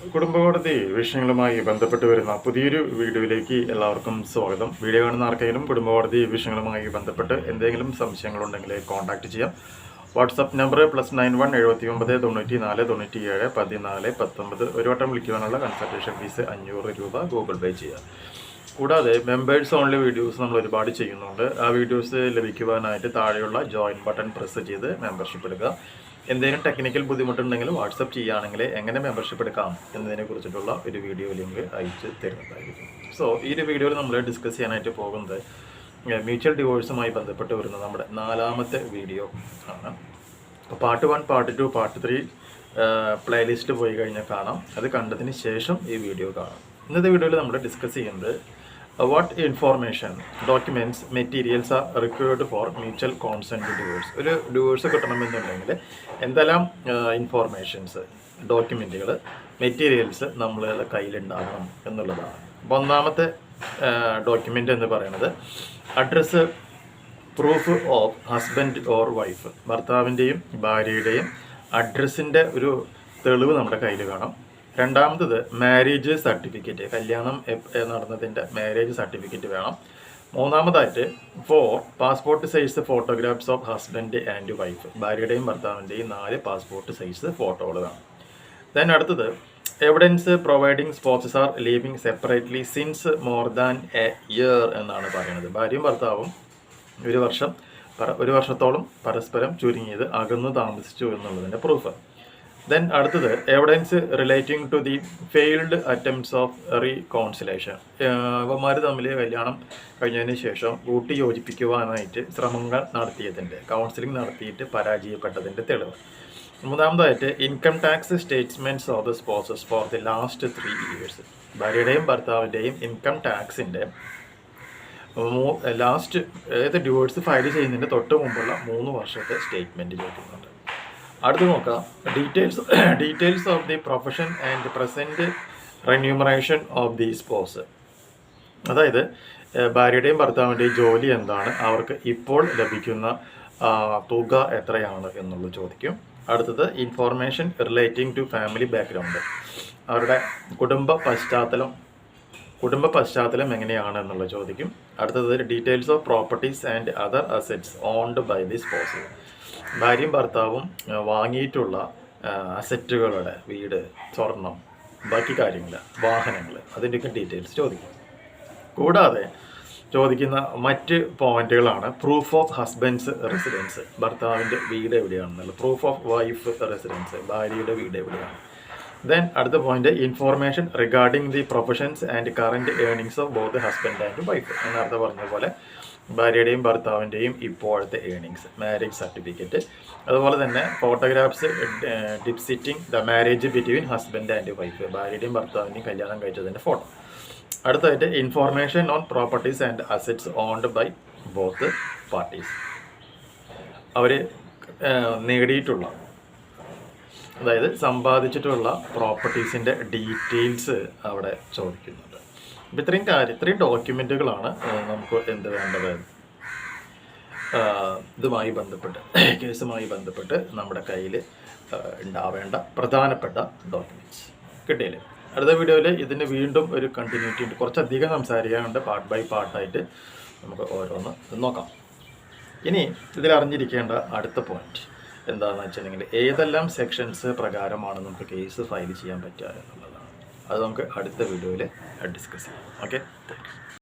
കുടുംബകോടതി വിഷയങ്ങളുമായി ബന്ധപ്പെട്ട് വരുന്ന പുതിയൊരു വീഡിയോയിലേക്ക് എല്ലാവർക്കും സ്വാഗതം. വീഡിയോ കാണുന്ന ആർക്കെങ്കിലും കുടുംബകോടതി വിഷയങ്ങളുമായി ബന്ധപ്പെട്ട് എന്തെങ്കിലും സംശയങ്ങളുണ്ടെങ്കിൽ കോൺടാക്ട് ചെയ്യാം. WhatsApp number plus nine one എഴുപത്തി ഒമ്പത് തൊണ്ണൂറ്റി നാല് തൊണ്ണൂറ്റി ഏഴ് പതിനാല് പത്തൊമ്പത്. ഒരു വട്ടം വിളിക്കുവാനുള്ള കൺസൾട്ടേഷൻ ഫീസ് അഞ്ഞൂറ് രൂപ ഗൂഗിൾ പേ ചെയ്യാം. കൂടാതെ മെമ്പേഴ്സ് ഓൺലി വീഡിയോസ് നമ്മൾ ഒരുപാട് ചെയ്യുന്നുണ്ട്. ആ വീഡിയോസ് ലഭിക്കുവാനായിട്ട് താഴെയുള്ള ജോയിൻ ബട്ടൺ പ്രസ് ചെയ്ത് മെമ്പർഷിപ്പ് എടുക്കുക എന്തെങ്കിലും ടെക്നിക്കൽ ബുദ്ധിമുട്ടുണ്ടെങ്കിൽ വാട്സപ്പ് ചെയ്യുകയാണെങ്കിൽ എങ്ങനെ മെമ്പർഷിപ്പ് എടുക്കാം എന്നതിനെ കുറിച്ചിട്ടുള്ള ഒരു വീഡിയോ ലിങ്ക് അയച്ച് തരുന്നതായിരിക്കും. സോ ഈ ഒരു വീഡിയോയിൽ നമ്മൾ ഡിസ്കസ് ചെയ്യാനായിട്ട് പോകുന്നത് മ്യൂച്വൽ ഡിവോഴ്സുമായി ബന്ധപ്പെട്ട് വരുന്ന നമ്മുടെ നാലാമത്തെ വീഡിയോ ആണ്. Part one part two part three playlist പോയി കഴിഞ്ഞാൽ കാണാം. അത് കണ്ടതിന് ശേഷം ഈ വീഡിയോ കാണാം. ഇന്നത്തെ വീഡിയോയിൽ നമ്മൾ ഡിസ്കസ് ചെയ്യുന്നത് what information documents materials are required for mutual consent divorce ഒരു ഡിവേഴ്സ് കിട്ടണമെന്നുണ്ടെങ്കിൽ എന്തെല്ലാം ഇൻഫോർമേഷൻസ് ഡോക്യുമെന്റുകൾ മെറ്റീരിയൽസ് നമ്മൾ കയ്യിലുണ്ടാകണം എന്നുള്ളതാണ്. അപ്പോൾ ഒന്നാമത്തെ ഡോക്യുമെന്റ് എന്ന് പറയുന്നത് address proof of husband or wife ഭർത്താവിന്റെയും ഭാര്യയുടെയും അഡ്രസ്സിന്റെ ഒരു തെളിവ് നമ്മുടെ കയ്യിൽ കാണാം രണ്ടാമത്തത് മാരേജ് സർട്ടിഫിക്കറ്റ് കല്യാണം നടന്നതിന്റെ മാരേജ് സർട്ടിഫിക്കറ്റ് വേണം. മൂന്നാമതായിട്ട് four passport size photographs of husband and wife ഭാര്യയുടെയും ഭർത്താവിന്റെയും നാല് പാസ്പോർട്ട് സൈസ് ഫോട്ടോകൾ വേണം. ദെൻ അടുത്തത് evidence providing spouses are living separately since more than a year എന്നാണ് പറയുന്നത്. ഭാര്യയും ഭർത്താവും ഒരു വർഷം ഒരു വർഷത്തോളം പരസ്പരം ചുരുങ്ങിയത് അകന്നു താമസിച്ചു എന്നുള്ളതിന്റെ പ്രൂഫ് ദെൻ അടുത്തത് evidence relating to the failed attempts of reconciliation അവന്മാർ തമ്മിൽ കല്യാണം കഴിഞ്ഞതിന് ശേഷം കൂട്ടി യോജിപ്പിക്കുവാനായിട്ട് ശ്രമങ്ങൾ നടത്തിയതിന്റെ കൗൺസിലിംഗ് നടത്തിയിട്ട് പരാജയപ്പെട്ടതിന്റെ തെളിവ്. മൂന്നാമതായിട്ട് income tax statements of the spouses for the last three years ഭാര്യയുടെയും ഭർത്താവിന്റെയും ഇൻകം ടാക്സിന്റെ ലാസ്റ്റ് അതായത് ഡിവോഴ്സ് ഫയൽ ചെയ്യുന്നതിന്റെ തൊട്ട് മുമ്പുള്ള മൂന്ന് വർഷത്തെ സ്റ്റേറ്റ്മെന്റ് ചോദിക്കുന്നുണ്ട് അടുത്ത് നോക്കാം. Details details of the profession and present remuneration of the spouse അതായത് ഭാര്യയുടെയും ഭർത്താവിന്റെയും ജോലി എന്താണ്? അവർക്ക് ഇപ്പോൾ ലഭിക്കുന്ന തുക എത്രയാണ് എന്നുള്ളത് ചോദിക്കും. അടുത്തത് information relating to family background അവരുടെ കുടുംബ പശ്ചാത്തലം കുടുംബ പശ്ചാത്തലം എങ്ങനെയാണ് എന്നുള്ള ചോദിക്കും. അടുത്തത് details of properties and other assets owned by the spouse ഭാര്യയും ഭർത്താവും വാങ്ങിയിട്ടുള്ള അസറ്റുകളുടെ വീട് സ്വർണം ബാക്കി കാര്യങ്ങൾ വാഹനങ്ങൾ അതിന്റെയൊക്കെ ഡീറ്റെയിൽസ് ചോദിക്കും. കൂടാതെ ചോദിക്കുന്ന മറ്റ് പോയിന്റുകളാണ്. പ്രൂഫ് ഓഫ് ഹസ്ബൻഡ്സ് റെസിഡൻസ് ഭർത്താവിന്റെ വീട് എവിടെയാണെന്നുള്ളത്. പ്രൂഫ് ഓഫ് വൈഫ് റെസിഡൻസ് ഭാര്യയുടെ വീട് എവിടെയാണ്. ദെൻ അടുത്ത point information regarding the professions and current earnings of both husband and wife നേരത്തെ പറഞ്ഞ പോലെ ഭാര്യയുടെയും ഭർത്താവിന്റെയും ഇപ്പോഴത്തെ ഏണിങ്സ് മാരേജ് സർട്ടിഫിക്കറ്റ് അതുപോലെ തന്നെ photographs depicting the marriage between husband and wife ഭാര്യയുടെയും ഭർത്താവിന്റെയും കല്യാണം കഴിച്ചതിന്റെ ഫോട്ടോ അടുത്തതായിട്ട് information on properties and assets owned by both parties അവർ നേടിയിട്ടുള്ള അതായത് സമ്പാദിച്ചിട്ടുള്ള പ്രോപ്പർട്ടീസിന്റെ ഡീറ്റെയിൽസ് അവിടെ ചോദിക്കുന്നുണ്ട് അപ്പം ഇത്രയും കാര്യം ഇത്രയും ഡോക്യുമെന്റുകളാണ് നമുക്ക് എന്ത് വേണ്ടത് ഇതുമായി ബന്ധപ്പെട്ട് കേസുമായി ബന്ധപ്പെട്ട് നമ്മുടെ കയ്യിൽ ഉണ്ടാവേണ്ട പ്രധാനപ്പെട്ട ഡോക്യുമെന്റ്സ് കിട്ടിയില്ലേ? അടുത്ത വീഡിയോയിൽ ഇതിന് വീണ്ടും ഒരു കണ്ടിന്യൂറ്റി ഉണ്ട്. കുറച്ചധികം സംസാരിക്കാനുണ്ട്. പാർട്ട് ബൈ പാർട്ടായിട്ട് നമുക്ക് ഓരോന്ന് നോക്കാം. ഇനി ഇതിൽ അറിഞ്ഞിരിക്കേണ്ട അടുത്ത പോയിന്റ് എന്താണെന്ന് വെച്ചിട്ടുണ്ടെങ്കിൽ ഏതെല്ലാം സെക്ഷൻസ് പ്രകാരമാണ് നമുക്ക് കേസ് ഫയൽ ചെയ്യാൻ പറ്റുക എന്നുള്ളതാണ് അത് നമുക്ക് അടുത്ത വീഡിയോയിൽ ഡിസ്കസ് ചെയ്യാം. Okay thank you